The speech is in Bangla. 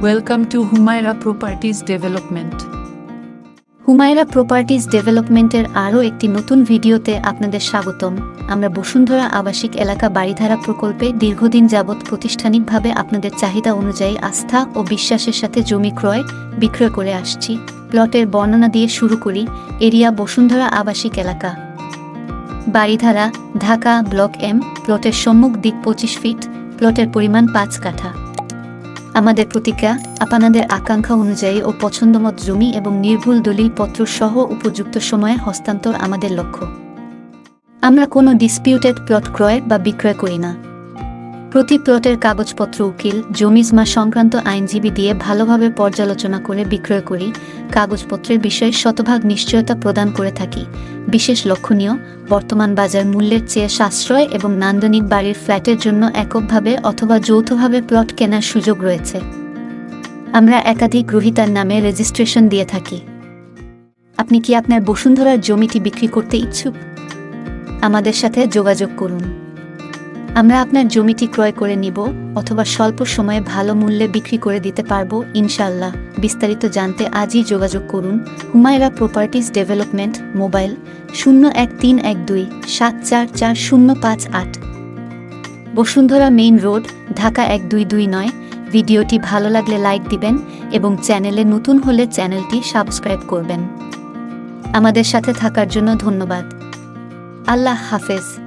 Welcome to Humaira Properties Development. Humaira properties ডেভেলপমেন্টের আরও একটি নতুন ভিডিওতে আপনাদের স্বাগতম। আমরা বসুন্ধরা আবাসিক এলাকা বাড়িধারা প্রকল্পে দীর্ঘদিন যাবৎ প্রতিষ্ঠানিকভাবে আপনাদের চাহিদা অনুযায়ী আস্থা ও বিশ্বাসের সাথে জমি ক্রয়, বিক্রয় করে আসছি। প্লটের বর্ণনা দিয়ে শুরু করি, এরিয়া বসুন্ধরা আবাসিক এলাকা। বাড়িধারা, ঢাকা, ব্লক এম, প্লটের সম্মুখ দিক পঁচিশ ফিট, প্লটের পরিমাণ পাঁচ কাঠা। আমাদের প্রতিজ্ঞা আপনাদের আকাঙ্ক্ষা অনুযায়ী ও পছন্দমত জমি এবং নির্ভুল দলিলপত্র সহ উপযুক্ত সময়ে হস্তান্তর আমাদের লক্ষ্য। আমরা কোনো ডিসপিউটেড প্লট ক্রয় বা বিক্রয় করি না। প্রতি প্লটের কাগজপত্র, উকিল জমিজমা সংক্রান্ত আইনজীবী দিয়ে ভালোভাবে পর্যালোচনা করে বিক্রয় করি, কাগজপত্রের বিষয়ে শতভাগ নিশ্চয়তা প্রদান করে থাকি। বিশেষ লক্ষণীয়, বর্তমান বাজার মূল্যের চেয়ে সাশ্রয় এবং নান্দনিক বাড়ির ফ্ল্যাটের জন্য এককভাবে অথবা যৌথভাবে প্লট কেনার সুযোগ রয়েছে। আমরা একাধিক গ্রহীতার নামে রেজিস্ট্রেশন দিয়ে থাকি। আপনি কি আপনার বসুন্ধরার জমিটি বিক্রি করতে ইচ্ছুক? আমাদের সাথে যোগাযোগ করুন। আমরা আপনার জমিটি ক্রয় করে নিব অথবা স্বল্প সময়ে ভালো মূল্যে বিক্রি করে দিতে পারব ইনশাল্লাহ বিস্তারিত জানতে আজই যোগাযোগ করুন হুমায়রা প্রপার্টিজ ডেভেলপমেন্ট মোবাইল শূন্য এক তিন এক দুই সাত চার চার শূন্য পাঁচ আট। বসুন্ধরা মেইন রোড, ঢাকা এক দুই দুই নয়। ভিডিওটি ভালো লাগলে লাইক দিবেন এবং চ্যানেলে নতুন হলে চ্যানেলটি সাবস্ক্রাইব করবেন। আমাদের সাথে থাকার জন্য ধন্যবাদ। আল্লাহ হাফেজ।